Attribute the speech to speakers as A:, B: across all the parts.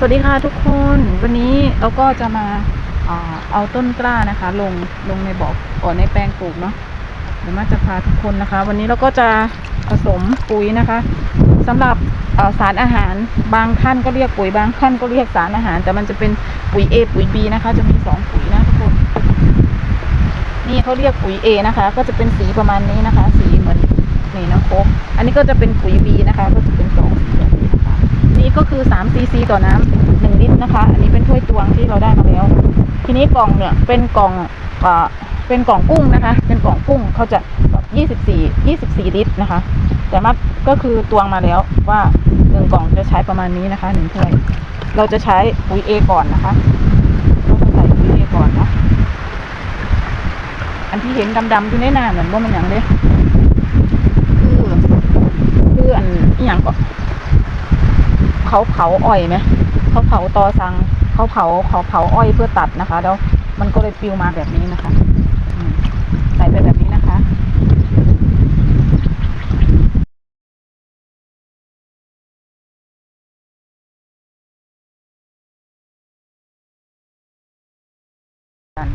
A: สวัสดีค่ะทุกคนวันนี้เราก็จะมาเอาต้นกล้านะคะ ลงลงในบ่อก่อนในแปลงปลูกเนาะเดี๋ยวมาจะพาทุกคนนะคะ วันนี้เราก็จะผสมปุ๋ยนะคะสำหรับสารอาหารบางท่านก็เรียกปุ๋ยบางท่านก็เรียกสารอาหาร แต่มันจะเป็นปุ๋ย A ปุ๋ย B นะคะ จะมีสองปุ๋ยนะทุกคน นี่เขาเรียกปุ๋ย A นะคะ ก็จะเป็นสีประมาณนี้นะคะ สีเหมือนนี่น้ำโคกอันนี้ก็จะเป็นปุ๋ย B นะคะ ก็จะเป็นสองสีแบบนี้ นะคะนี่ก็คือ3 cc ต่อน้ำหนึ่งลิตรนะคะ อันนี้เป็นถ้วยตวงที่เราได้มาแล้ว ทีนี้กล่องเนี่ยเป็นกล่องอ่อเป็นกล่องกุ้งนะคะ เป็นกล่องกุ้งเขาจะแบบ24 24 ลิตรนะคะ แต่มักก็คือตวงมาแล้วว่าหนึ่งกล่องจะใช้ประมาณนี้นะคะหนึ่งถ้วย เราจะใช้ปุ๋ย A ก่อนนะคะเราจะใส่ปุ๋ย A ก่อนนะอันที่เห็นดำๆอยู่ในหน้าเหมือนว่ามันอย่างเด้คือคืออันอหย่างก็ เขาเผาอ้อยไหมเขาเผาตอสังเขาเผาเขาเผาอ้อยเพื่อตัดนะคะ แล้วมันก็เลยปลิวมาแบบนี้นะคะใส่ไปแบบนี้นะคะกัน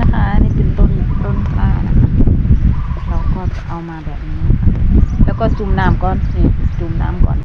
A: นะคะ นี่เป็นต้นต้นกล้านะคะ เราก็จะเอามาแบบนี้นะคะ แล้วก็จุ่มน้ำก่อนนี่จุ่มน้ำก่อน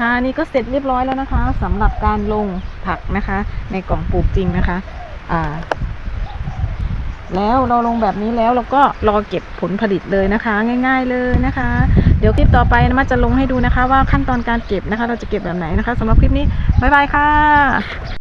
A: ค่ะนี่ก็เสร็จเรียบร้อยแล้วนะคะสำหรับการลงผักนะคะ ในกล่องปลูกจริงนะคะ อ่า แล้วเราลงแบบนี้แล้วเราก็รอเก็บผลผลิตเลยนะคะ ง่าย ๆเลยนะคะ เดี๋ยวคลิปต่อไปนะมาจะลงให้ดูนะคะ ว่าขั้นตอนการเก็บนะคะ เราจะเก็บแบบไหนนะคะสำหรับคลิปนี้บ๊ายบายค่ะ